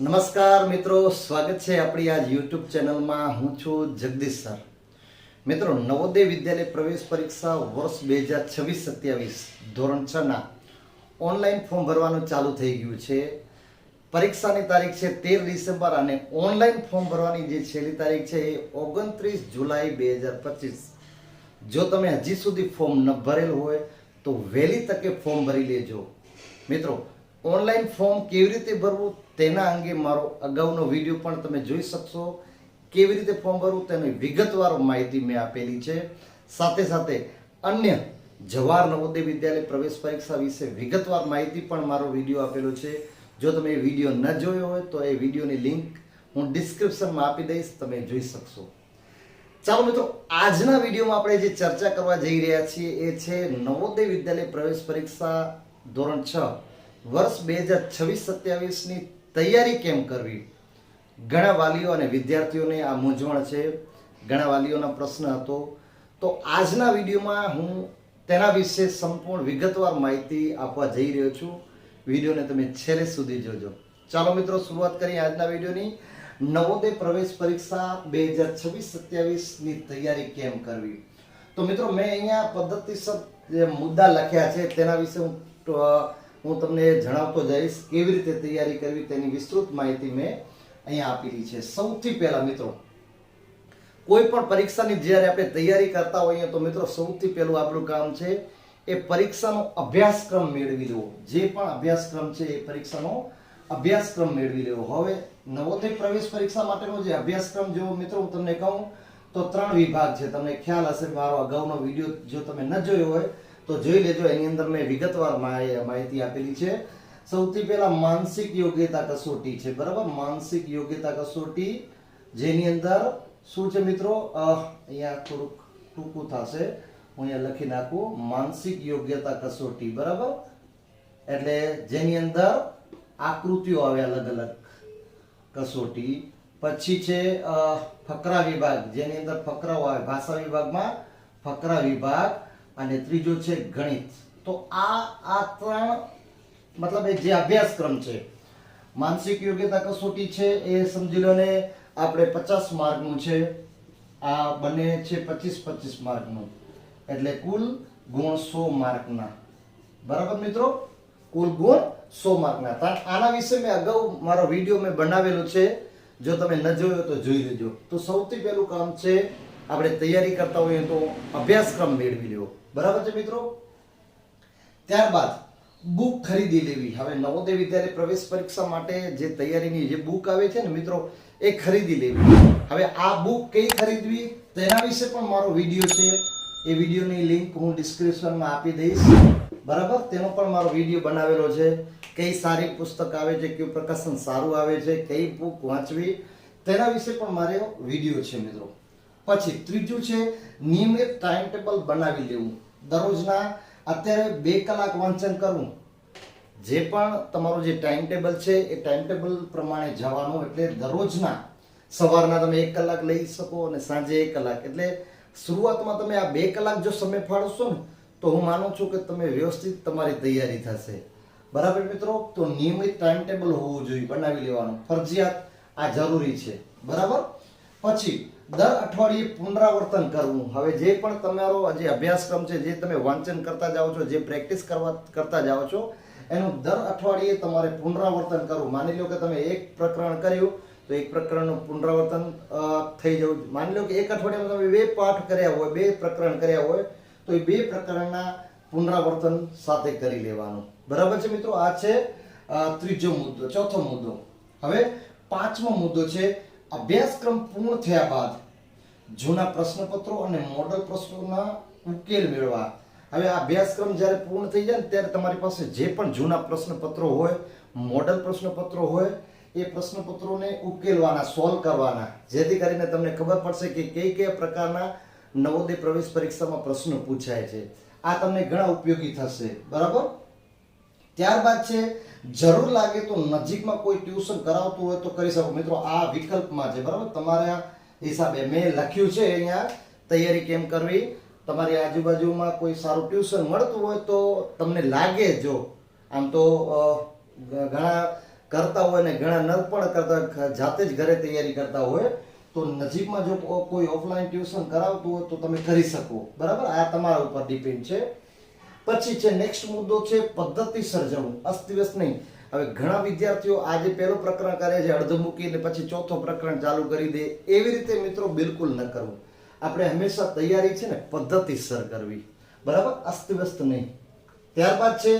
નમસ્કાર મિત્રો, સ્વાગત છે આપણી આ યુટ્યુબ ચેનલમાં. હું છું જગદીશ સર. મિત્રો, નવોદય વિદ્યાલય પ્રવેશ પરીક્ષા વર્ષ બે હજાર છવ્વીસ સત્યાવીસ, ધોરણ છ ના ઓનલાઈન ફોર્મ ભરવાનું ચાલુ થઈ ગયું છે. પરીક્ષાની તારીખ છે તેર ડિસેમ્બર અને ઓનલાઈન ફોર્મ ભરવાની જે છેલ્લી તારીખ છે એ ઓગણત્રીસ જુલાઈ બે હજાર પચીસ. જો તમે હજી સુધી ફોર્મ ન ભરેલ હોય તો વહેલી તકે ફોર્મ ભરી લેજો. મિત્રો ઓનલાઈન ફોર્મ કેવી રીતે ભરવું તેના અંગે મારો અગાઉનો વીડિયો પણ તમે જોઈ શકશો. કેવી રીતે ફોર્મ ભરવું તેની વિગતવાર માહિતી મેં આપેલી છે. સાથે સાથે અન્ય જવાહર નવોદય વિદ્યાલય પ્રવેશ પરીક્ષા વિશે વિગતવાર માહિતી પણ મારો વીડિયો આપેલો છે. જો તમે એ વીડિયો ન જોયો હોય તો એ વિડીયોની લિંક હું ડિસ્ક્રિપ્શનમાં આપી દઈશ, તમે જોઈ શકશો. ચાલો મિત્રો, આજના વિડીયોમાં આપણે જે ચર્ચા કરવા જઈ રહ્યા છીએ એ છે નવોદય વિદ્યાલય પ્રવેશ પરીક્ષા ધોરણ છ. વર્ષ બે હજાર છવ્વીસ સત્યાવીસની તૈયારી કેમ કરવી? ઘણા વાલીઓ અને વિદ્યાર્થીઓને આ મૂંઝવણ છે. ઘણા વાલીઓનો પ્રશ્ન હતો. તો આજના વિડીયોમાં હું તેના વિશે સંપૂર્ણ વિગતવાર માહિતી આપવા જઈ રહ્યો છું. વિડીયોને તમે છેલ્લે સુધી જોજો. ચાલો મિત્રો, શરૂઆત કરીએ આજના વિડીયોની. નવોદય પ્રવેશ પરીક્ષા બે હજાર છવ્વીસ સત્યાવીસની તૈયારી કેમ કરવી? તો મિત્રો, મેં અહીંયા પદ્ધતિસર જે મુદ્દા લખ્યા છે તેના વિશે હું હું તમને જણાવતો જઈશ કેવી રીતે તૈયારી કરવી તેની વિસ્તૃત માહિતી મેં અહીંયા આપેલી છે. સૌથી પહેલા મિત્રો, કોઈ પણ પરીક્ષાની જ્યારે આપણે તૈયારી કરતા હોઈએ તો મિત્રો સૌથી પહેલું આપણું કામ છે એ પરીક્ષાનો અભ્યાસક્રમ મેળવી લેવો. જે પણ અભ્યાસક્રમ છે એ પરીક્ષાનો અભ્યાસક્રમ મેળવી લેવો. હવે નવોદય પ્રવેશ પરીક્ષા માટેનો જે અભ્યાસક્રમ જો મિત્રો હું તમને કહું તો ત્રણ વિભાગ છે. તમને ખ્યાલ હશે મારો અગાઉનો વીડિયો જો તમે ન જોયો હોય તો જોઈ લેજો, એની અંદર મેં વિગતવાર માહિ- માહિતી આપેલી છે. સૌથી પહેલા માનસિક યોગ્યતા કસોટી છે, બરાબર? માનસિક યોગ્યતા કસોટી, જેની અંદર શું છે મિત્રો? અહીંયા થોડુંક ટૂંકું થશે. હું અહીંયા લખી નાખું. માનસિક યોગ્યતા કસોટી, બરાબર? એટલે જેની અંદર આકૃતિઓ આવે અલગ અલગ કસોટી. પછી છે ફકરા વિભાગ. જેની અંદર ફકરાઓ આવે. ભાષા વિભાગમાં ફકરા વિભાગ અને ત્રીજો છે ગણિત. તો આ આ ત્રણ, મતલબ એ જે અભ્યાસક્રમ છે, માનસિક યોગ્યતા કસોટી છે એ સમજી લો ને, આપણે પચાસ માર્કનું છે, આ બંને છે પચીસ પચીસ માર્કનું. એટલે કુલ ગુણ સો માર્કના. બરાબર મિત્રો? કુલ ગુણ સો માર્કના. હતા આના વિશે મેં અગાઉ મારો વીડિયો મેં બનાવેલો છે. જો તમે ન જોયો તો જોઈ લેજો. તો સૌથી પહેલું કામ છે આપણે તૈયારી કરતા હોઈએ તો અભ્યાસક્રમ મેળવી લેવો. બરાબર છે મિત્રો? ત્યારબાદ બુક ખરીદી લેવી. હવે નવોદય વિદ્યાલય પ્રવેશ પરીક્ષા માટે જે તૈયારીની જે બુક આવે છે ને મિત્રો, એ ખરીદી લેવી. હવે આ બુક કઈ ખરીદવી? તેના વિશે પણ મારો વીડિયો છે. એ વિડીયોની લિંક હું ડિસ્ક્રિપ્શનમાં આપી દઈશ. બરાબર? તેનો પણ મારો વીડિયો બનાવેલો છે. કઈ સારી પુસ્તક આવે છે, કયું પ્રકાશન સારું આવે છે, કઈ બુક વાંચવી, તેના વિશે પણ મારો વીડિયો છે મિત્રો. પછી ત્રીજું છે, નિયમિત ટાઈમ ટેબલ બનાવી લેવું. દરરોજના અત્યારે બે કલાક વાંચન કરવું. જે પણ તમારું જે ટાઈમ ટેબલ છે, એ ટાઈમ ટેબલ પ્રમાણે જવાનું એટલે દરરોજના સવારના તમે એક કલાક લઈ શકો અને સાંજે એક કલાક. એટલે શરૂઆતમાં તમે આ બે કલાક જો સમય ફાળવશો ને, તો હું માનું છું કે તમે વ્યવસ્થિત તમારી તૈયારી થશે. બરાબર મિત્રો? તો નિયમિત ટાઈમ ટેબલ હોવું જોઈએ, બનાવી લેવાનું. ફરજિયાત આ જરૂરી છે. બરાબર? પછી દર અઠવાડિયે પુનરાવર્તન કરવું. હવે જે પણ તમારો જે અભ્યાસક્રમ છે, જે તમે વાંચન કરતા જાઓ છો, જે પ્રેક્ટિસ કરવા, કરતા જાઓ છો, એનું દર અઠવાડિયે તમારે પુનરાવર્તન કરવું. માની લો કે તમે એક પ્રકરણ કર્યું, તો એક પ્રકરણનું પુનરાવર્તન થઈ જવું. માની લો કે એક અઠવાડિયામાં તમે બે પાઠ કર્યા હોય, બે પ્રકરણ કર્યા હોય, તો એ બે પ્રકરણના પુનરાવર્તન સાથે કરી લેવાનું. બરાબર છે મિત્રો? આ છે ત્રીજો મુદ્દો, ચોથો મુદ્દો. હવે પાંચમો મુદ્દો છે અભ્યાસક્રમ પૂર્ણ થયા બાદ જૂના પ્રશ્નપત્રો અને મોડલ પ્રશ્નોના ઉકેલ મેળવા. હવે આ અભ્યાસક્રમ જ્યારે પૂર્ણ થઈ જાય ને ત્યારે તમારી પાસે જે પણ જૂના પ્રશ્નપત્રો હોય મોડલ પ્રશ્નપત્રો હોય, એ પ્રશ્નપત્રોને ઉકેલવાના સોલ્વ કરવાના. જેથી કરીને તમને ખબર પડશે કે કઈ કયા પ્રકારના નવોદય પ્રવેશ પરીક્ષામાં પ્રશ્નો પૂછાય છે. આ તમને ઘણા ઉપયોગી થશે. બરાબર? ત્યારબાદ છે, જરૂર લાગે તો નજીકમાં કોઈ ટ્યુશન કરાવતું હોય તો કરી શકો. મિત્રો, આ વિકલ્પમાં છે, બરાબર? તમારા હિસાબે મેં લખ્યું છે અહીંયા, તૈયારી કેમ કરવી? તમારી આજુબાજુમાં કોઈ સારું ટ્યુશન મળતું હોય તો તમને લાગે જો. આમ તો ઘણા કરતા હોય ને ઘણા ન પણ કરતા જાતે જ ઘરે તૈયારી કરતા હોય તો નજીકમાં જો કોઈ ઓફલાઈન ટ્યુશન કરાવતું હોય તો તમે કરી શકો. બરાબર? આ તમારા ઉપર ડિપેન્ડ છે. પછી છે નેક્સ્ટ મુદ્દો છે, પદ્ધતિ જવું અસ્તવ્યસ્ત નહીં. હવે ઘણા વિદ્યાર્થીઓ આજે પહેલો પ્રકરણ કરે છે, અડધું મૂકીને પછી ચોથો પ્રકરણ ચાલુ કરી દે. એવી રીતે મિત્રો બિલકુલ ન કરવું. આપણે હંમેશા તૈયારી છે ને પદ્ધતિસર કરવી. બરાબર? અસ્તવ્યસ્ત નહીં. ત્યારબાદ છે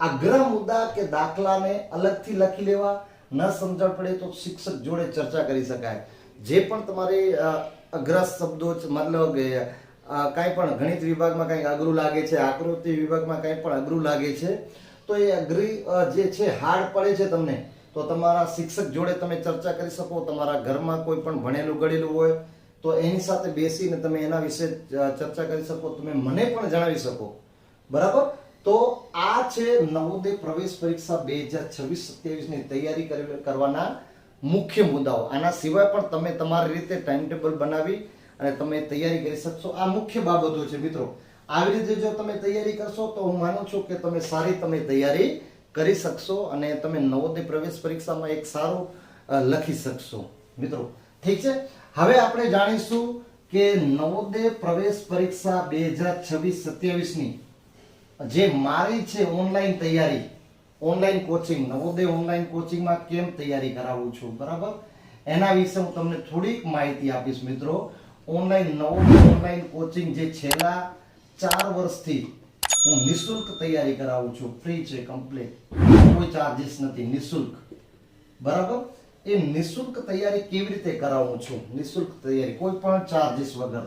અઘરા મુદ્દા કે દાખલાને અલગથી લખી લેવા. ન સમજણ પડે તો શિક્ષક જોડે ચર્ચા કરી શકાય. જે પણ તમારે અગ્રસ્ત શબ્દો મતલબ કાંઈ પણ ગણિત વિભાગમાં કંઈક અઘરું લાગે છે, આકૃતિ વિભાગમાં કાંઈ પણ અઘરું લાગે છે, તો એ અઘરી જે છે હાર્ડ પડે છે તમને, તો તમારા શિક્ષક જોડે તમે ચર્ચા કરી શકો, તમારા ઘરમાં કોઈ પણ ભણેલું ગળેલું હોય, તો એની સાથે બેસીને તમે એના વિશે ચર્ચા કરી શકો, તમે મને પણ જણાવી શકો. બરાબર? તો આ છે નવોદય પ્રવેશ પરીક્ષા બે હજાર છવ્વીસ સત્યાવીસની તૈયારી કરી- કરવાના મુખ્ય મુદ્દાઓ. આના સિવાય પણ તમે તમારી રીતે ટાઈમ ટેબલ બનાવી અને તમે તૈયારી કરી શકશો. આ મુખ્ય બાબતો છે મિત્રો. આવી રીતે જો તમે તૈયારી કરશો તો હું માનું છું કે તમે સારી તમે તૈયારી કરી શકશો અને તમે નવોદય પ્રવેશ પરીક્ષામાં એક સારું લખી શકશો. મિત્રો, ઠીક છે? હવે આપણે જાણીશું કે નવોદય પ્રવેશ પરીક્ષા બે હજાર છવ્વીસ સત્યાવીસની જે મારી છે ઓનલાઈન તૈયારી, ઓનલાઈન કોચિંગ, નવોદય ઓનલાઈન કોચિંગમાં કેમ તૈયારી કરાવું છું, બરાબર? એના વિશે હું તમને થોડીક માહિતી આપીશ મિત્રો. ઓનલાઈન નવું ઓનલાઈન કોચિંગ જે છેલ્લા ચાર વર્ષથી હું નિઃશુલ્ક તૈયારી કરાવું છું. ફ્રી છે કમ્પ્લીટ કોઈ ચાર્જિસ નથી, નિઃશુલ્ક. બરાબર? એ નિઃશુલ્ક તૈયારી કેવી રીતે કરાવું છું? નિશુલ્ક તૈયારી, કોઈ પણ ચાર્જિસ વગર.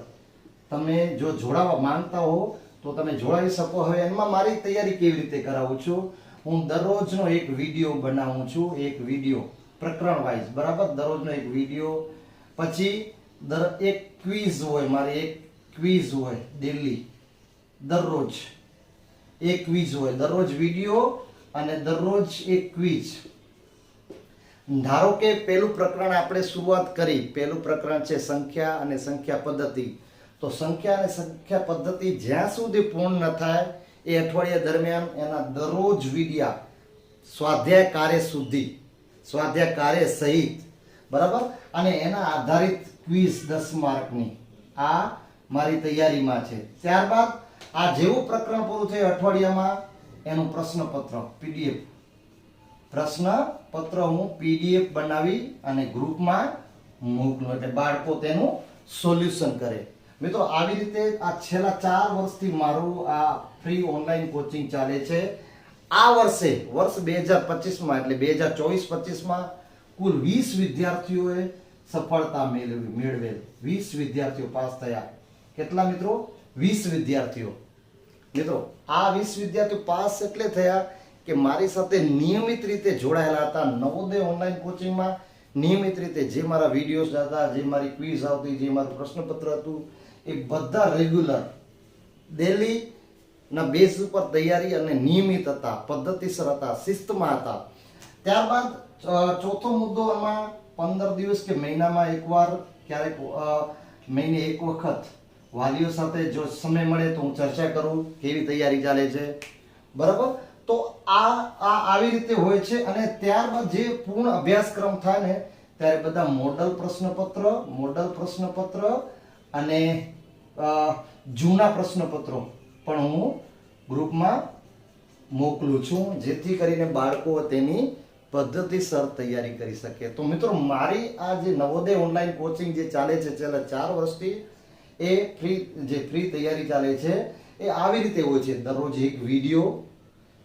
તમે જો જોડાવા માંગતા હો, તો તમે જોડાઈ શકો. હવે એમાં મારી તૈયારી કેવી રીતે કરાવું છું? હું દરરોજનો એક વીડિયો બનાવું છું, એક વીડિયો પ્રકરણ વાઇઝ બરાબર? દરરોજનો એક વીડિયો. પછી દર એક ક્વિઝ હોય, મારે એક ક્વિઝ હોય ડેલી દરરોજ. એક ક્વિઝ હોય. દરરોજ વીડિયો અને દરરોજ એક ક્વિઝ ધારો કે પહેલું પ્રકરણ આપણે શરૂઆત કરી, પહેલું પ્રકરણ છે સંખ્યા અને સંખ્યા પદ્ધતિ. તો સંખ્યા અને સંખ્યા પદ્ધતિ જ્યાં સુધી પૂર્ણ ન થાય, એ અઠવાડિયા દરમિયાન એના દરરોજ વિડિયા સ્વાધ્યાય કાર્ય સુધી, સ્વાધ્યાય કાર્ય સહિત બરાબર? અને એના આધારિત ક્વિઝ દસ માર્કની આ મારી તૈયારીમાં છે. ત્યારબાદ આ જેવું પ્રકરણ પૂરું થયું અઠવાડિયામાં, એનું પ્રશ્નપત્ર પીડીએફ પ્રશ્નપત્ર હું પીડીએફ બનાવી અને ગ્રુપમાં મોકલું, એટલે બાળકો તેનું સોલ્યુશન કરે. મિત્રો, આવી રીતે આ છેલ્લા ચાર વર્ષથી મારું આ ફ્રી ઓનલાઈન કોચિંગ ચાલે છે. આ વર્ષે, વર્ષ બે હજાર પચીસમાં, એટલે બે હજાર ચોવીસ પચીસમાં કુલ વીસ વિદ્યાર્થીઓએ સફળતા મેળવી મેળવેલ. વીસ વિદ્યાર્થીઓ પાસ થયા. કેટલા મિત્રો? વીસ વિદ્યાર્થીઓ. મિત્રો, આ વીસ વિદ્યાર્થીઓ પાસ એટલે થયા કે મારી સાથે નિયમિત રીતે જોડાયેલા હતા. નવોદય ઓનલાઈન કોચિંગમાં નિયમિત રીતે જે મારા વિડીયોઝ હતા, જે મારી ક્વિઝ આવતી, જે મારું પ્રશ્નપત્ર હતું, એ બધા રેગ્યુલર ડેલીના બેઝ ઉપર તૈયારી અને નિયમિત હતા, પદ્ધતિસર હતા, શિસ્તમાં હતા. ત્યારબાદ ચોથો મુદ્દો એમાં પંદર દિવસ કે મહિનામાં એકવાર ક્યારેક મહિને એક વખત વાલીઓ સાથે જો સમય મળે તો હું ચર્ચા કરું કેવી તૈયારી ચાલે છે. બરાબર? તો આ આ આવી રીતે હોય છે અને ત્યારબાદ જે પૂર્ણ અભ્યાસક્રમ થાય ને, ત્યારે બધા મોડલ પ્રશ્નપત્ર મોડલ પ્રશ્નપત્ર અને જૂના પ્રશ્નપત્રો પણ હું ગ્રુપમાં મોકલું છું, જેથી કરીને બાળકો તેની પદ્ધતિસર તૈયારી કરી શકે તો મિત્રો, મારી આ જે નવોદય ઓનલાઈન કોચિંગ જે ચાલે છે, છેલ્લા ચાર વર્ષથી, એ ફ્રી જે ફ્રી તૈયારી ચાલે છે, એ આવી રીતે હોય છે. દરરોજ એક વીડિયો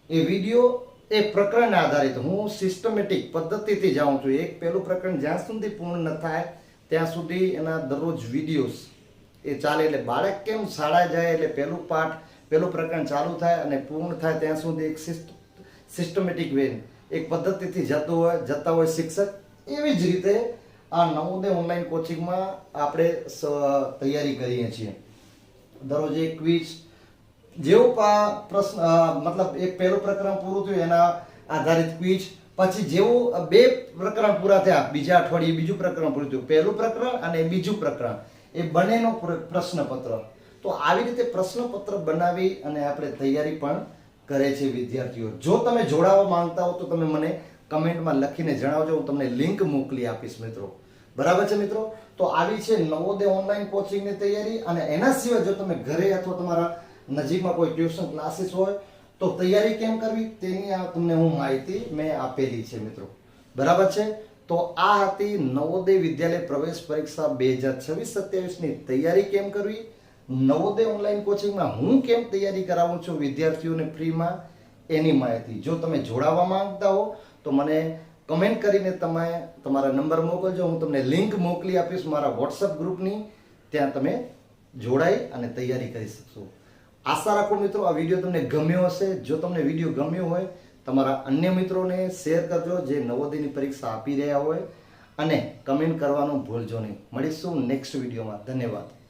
એ વીડિયો એ પ્રકરણને આધારિત. હું સિસ્ટમેટિક પદ્ધતિથી જાઉં છું. એક પહેલું પ્રકરણ જ્યાં સુધી પૂર્ણ ન થાય, ત્યાં સુધી એના દરરોજ વિડીયોઝ એ ચાલે. એટલે બાળક કેમ શાળા જાય? એટલે પહેલું પાઠ, પહેલું પ્રકરણ ચાલુ થાય અને પૂર્ણ થાય ત્યાં સુધી એક સિસ્ટમેટિક વે એક પદ્ધતિથી જતો હોય, જતા હોય શિક્ષક, એવી જ રીતે આ નવોદય ઓનલાઈન કોચિંગમાં આપણે તૈયારી કરીએ છીએ. દરરોજ એક ક્વિઝ જેવો પ્રશ્ન મતલબ એક પહેલું પ્રકરણ પૂરું થયું એના આધારિત ક્વિઝ પછી જેવું બે પ્રકરણ પૂરા થયા, બીજા અઠવાડિયે બીજું પ્રકરણ પૂરું થયું, પહેલું પ્રકરણ અને બીજું પ્રકરણ, એ બંનેનો પ્રશ્નપત્ર. તો આવી રીતે પ્રશ્નપત્ર બનાવી અને આપણે તૈયારી પણ કરે છે વિદ્યાર્થીઓ. જો તમે જોડાવા માંગતા હો તો તમે મને કમેન્ટમાં લખીને જણાવજો, હું તમને લિંક મોકલી આપીશ મિત્રો. બરાબર છે મિત્રો? તો આવી છે નવોદય ઓનલાઈન કોચિંગની તૈયારી અને એના સિવાય જો તમે ઘરે અથવા તમારા નજીકમાં કોઈ ટ્યુશન ક્લાસીસ હોય તો તૈયારી કેમ કરવી તેની આ તમને હું માહિતી મેં આપેલી છે મિત્રો. બરાબર છે? તો આ હતી નવોદય વિદ્યાલય પ્રવેશ પરીક્ષા બે હજાર છવ્વીસ સત્યાવીસની તૈયારી કેમ કરવી? નવોદય ઓનલાઈન કોચિંગમાં હું કેમ તૈયારી કરાવું છું વિદ્યાર્થીઓને ફ્રીમાં એની માહિતી. જો તમે જોડાવા માંગતા હો, તો મને કમેન્ટ કરીને તમે તમારા નંબર મોકલજો. હું તમને લિંક મોકલી આપીશ મારા વોટ્સઅપ ગ્રુપની ત્યાં તમે જોડાઈ અને તૈયારી કરી શકશો. આશા રાખો મિત્રો, આ વીડિયો તમને ગમ્યો હશે. જો તમને વીડિયો ગમ્યો હોય, તમારા અન્ય મિત્રોને શેર કરજો જે નવોદયની પરીક્ષા આપી રહ્યા હોય. અને કમેન્ટ કરવાનું ભૂલજો નહીં. મળીશું નેક્સ્ટ વિડીયોમાં ધન્યવાદ.